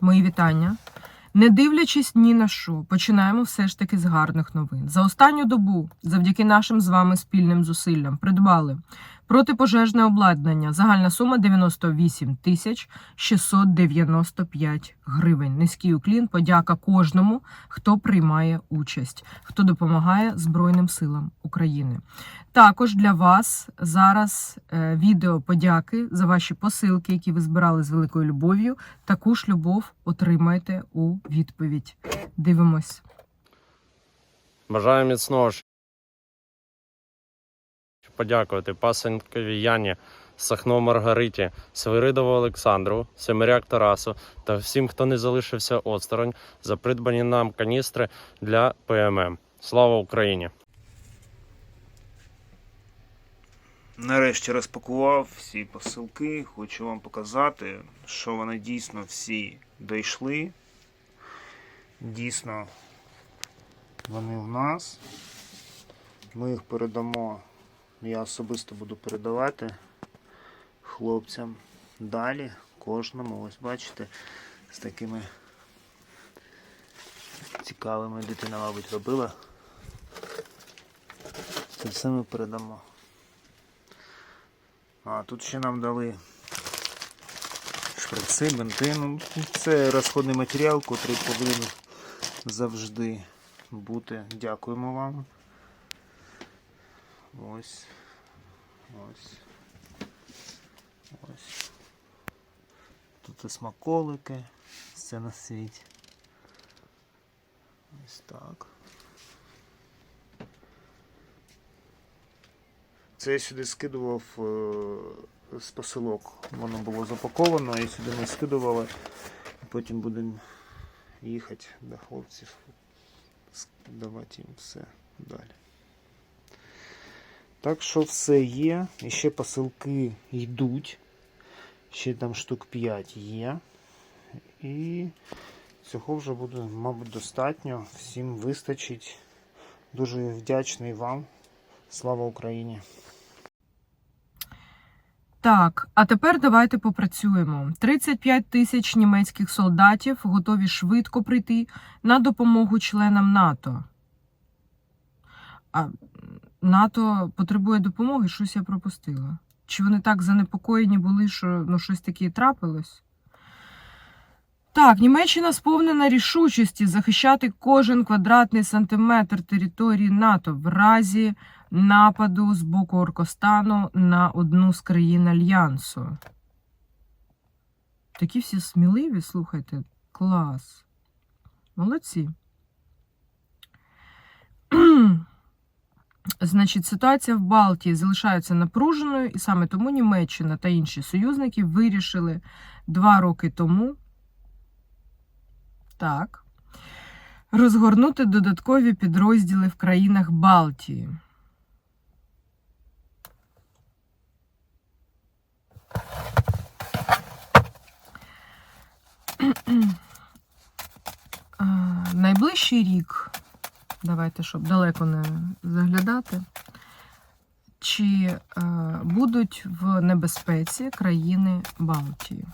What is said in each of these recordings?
Мої вітання. Не дивлячись ні на що, починаємо все ж таки з гарних новин. За останню добу, завдяки нашим з вами спільним зусиллям, придбали протипожежне обладнання. Загальна сума 98 тисяч 695 гривень. Низький уклін, подяка кожному, хто приймає участь, хто допомагає Збройним силам України. Також для вас зараз е, відео подяки за ваші посилки, які ви збирали з великою любов'ю. Таку ж любов отримаєте у відповідь. Дивимось. Бажаю міцного. Подякувати пасенкові Яні, Сахно Маргариті, Свиридову Олександру, Семиряк Тарасу та всім, хто не залишився осторонь за придбані нам каністри для ПММ. Слава Україні! Нарешті розпакував всі посилки. Хочу вам показати, що вони дійсно всі дійшли. Дійсно, вони в нас. Ми їх передамо. Я особисто буду передавати хлопцям далі, кожному. Ось бачите, з такими цікавими дитина, мабуть, робила. Це все ми передамо. А, тут ще нам дали шприци, бинти. Ну, це розходний матеріал, який повинен завжди бути. Дякуємо вам. Ось. Ось. Ось. Тут і смаколики. Все на світі. Ось так. Це я сюди скидував е, з посилок. Воно було запаковано і сюди ми скидували. Потім будемо їхати до хлопців, давати їм все далі. Так що все є. І ще посилки йдуть. Ще там штук 5 є. І цього вже буде, мабуть, достатньо. Всім вистачить. Дуже вдячний вам. Слава Україні! Так, а тепер давайте попрацюємо. 35 тисяч німецьких солдатів готові швидко прийти на допомогу членам НАТО. А НАТО потребує допомоги, щось я пропустила. Чи вони так занепокоєні були, що ну, щось таке трапилось? Так, Німеччина сповнена рішучості захищати кожен квадратний сантиметр території НАТО в разі нападу з боку Оркостану на одну з країн Альянсу. Такі всі сміливі, слухайте, клас. Молодці. Значить, ситуація в Балтії залишається напруженою, і саме тому Німеччина та інші союзники вирішили два роки тому так, розгорнути додаткові підрозділи в країнах Балтії. Найближчий рік, давайте, щоб далеко не заглядати, чи е, будуть в небезпеці країни Балтії?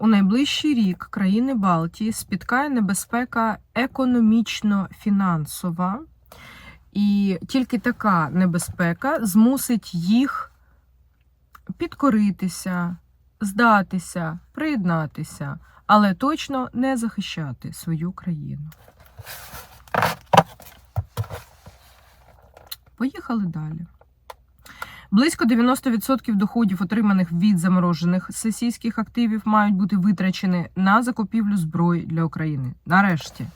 У найближчий рік країни Балтії спіткає небезпека економічно-фінансова, і тільки така небезпека змусить їх підкоритися, здатися, приєднатися, але точно не захищати свою країну. Поїхали далі. Близько 90% доходів, отриманих від заморожених сесійських активів, мають бути витрачені на закупівлю зброї для України. Нарешті,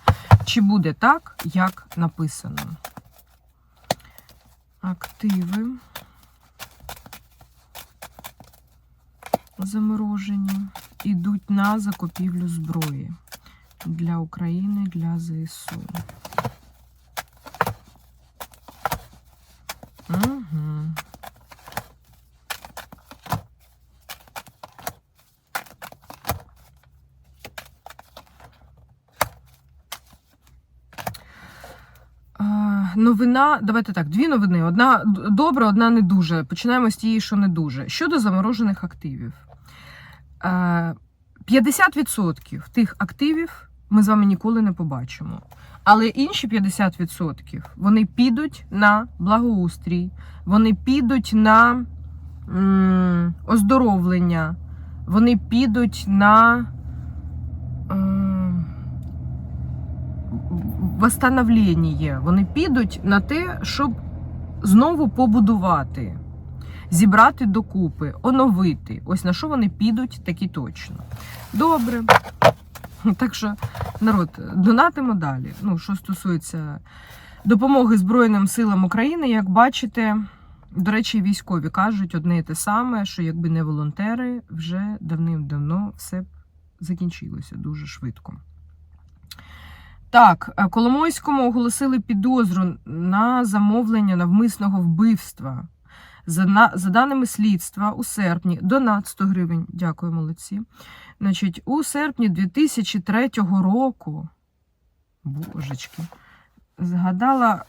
чи буде так, як написано? Активи заморожені йдуть на закупівлю зброї для України, для ЗСУ. Новина, давайте так, дві новини. Одна добра, одна не дуже. Починаємо з тієї, що не дуже. Щодо заморожених активів. Е, 50% тих активів ми з вами ніколи не побачимо. Але інші 50% вони підуть на благоустрій, вони підуть на м, оздоровлення, вони підуть на. ем, восстановлення. Вони підуть на те, щоб знову побудувати, зібрати докупи, оновити. Ось на що вони підуть, такі точно. Добре. Так що, народ, донатимо далі. Ну, що стосується допомоги Збройним силам України, як бачите, до речі, військові кажуть одне і те саме, що якби не волонтери, вже давним-давно все б закінчилося дуже швидко. Так, е, Коломойському оголосили підозру на замовлення навмисного вбивства. За, на, за даними слідства, у серпні донат 100 гривень. Дякую, молодці. Значить, у серпні 2003 року, божечки, згадала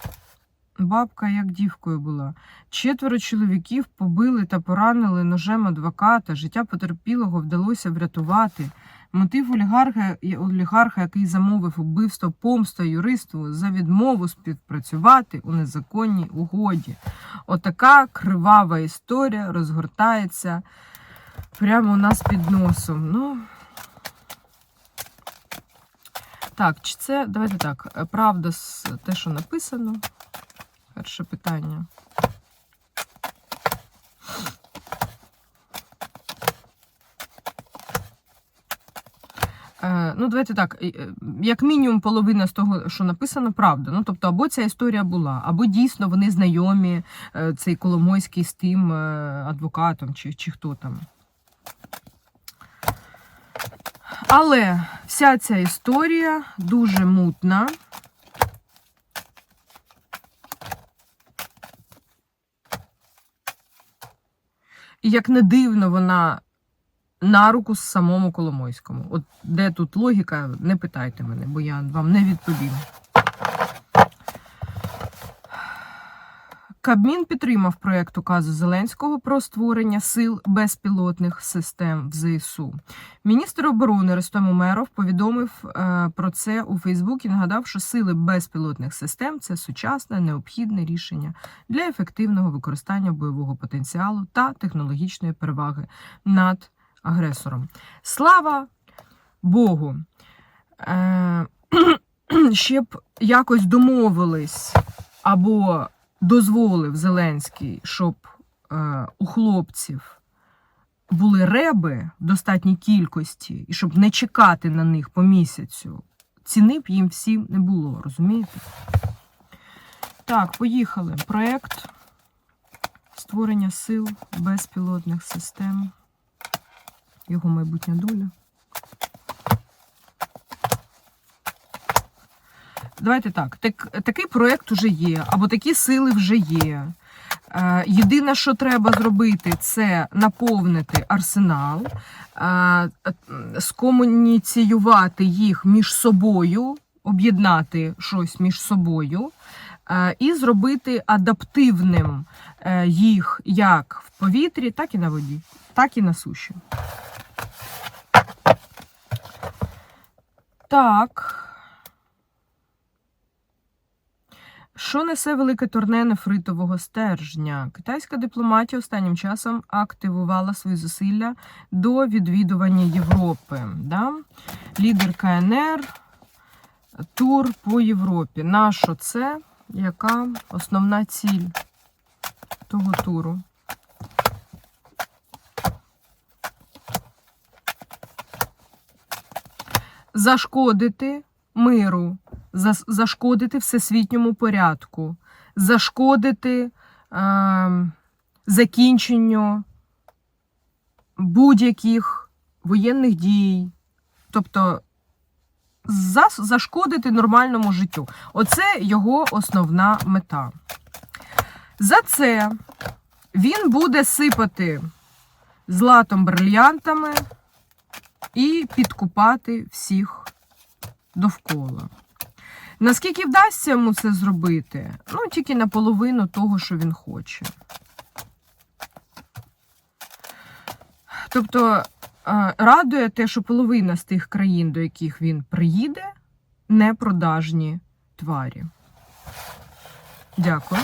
бабка, як дівкою була. Четверо чоловіків побили та поранили ножем адвоката. Життя потерпілого вдалося врятувати. Мотив олігарха, олігарха, який замовив убивство помста юристу за відмову співпрацювати у незаконній угоді. Отака кривава історія розгортається прямо у нас під носом. Ну, так, чи це, давайте так, правда, те, що написано. Перше питання. Ну, давайте так, е, е, як мінімум половина з того, що написано, правда. Ну, тобто, або ця історія була, або дійсно вони знайомі, е, цей Коломойський з тим е, адвокатом, чи, чи хто там. Але вся ця історія дуже мутна. І як не дивно, вона на руку самому Коломойському. От де тут логіка, не питайте мене, бо я вам не відповім. Кабмін підтримав проєкт указу Зеленського про створення сил безпілотних систем в ЗСУ. Міністр оборони Ростом Умеров повідомив е, про це у Фейсбуці. Нагадав, що сили безпілотних систем це сучасне необхідне рішення для ефективного використання бойового потенціалу та технологічної переваги над агресором. Слава Богу! Е, ще б якось домовились або дозволив Зеленський, щоб е, у хлопців були реби в достатній кількості, і щоб не чекати на них по місяцю, ціни б їм всім не було, розумієте? Так, поїхали. Проєкт створення сил безпілотних систем. Його майбутня доля. Давайте так. так. Такий проєкт вже є, або такі сили вже є. Е, Єдине, що треба зробити, це наповнити арсенал, е, скомуніціювати їх між собою, об'єднати щось між собою е, і зробити адаптивним їх як в повітрі, так і на воді, так і на суші. Так. Що несе велике турне нефритового стержня? Китайська дипломатія останнім часом активувала свої зусилля до відвідування Європи. Да? Лідер КНР, тур по Європі. Нащо це? Яка основна ціль того туру? Зашкодити миру, зашкодити всесвітньому порядку, зашкодити е, закінченню будь-яких воєнних дій, тобто зашкодити нормальному життю. Оце його основна мета. За це він буде сипати златом брильянтами і підкупати всіх довкола. Наскільки вдасться йому це зробити? Ну, тільки наполовину того, що він хоче. Тобто е, радує те, що половина з тих країн, до яких він приїде, не продажні тварі. Дякую.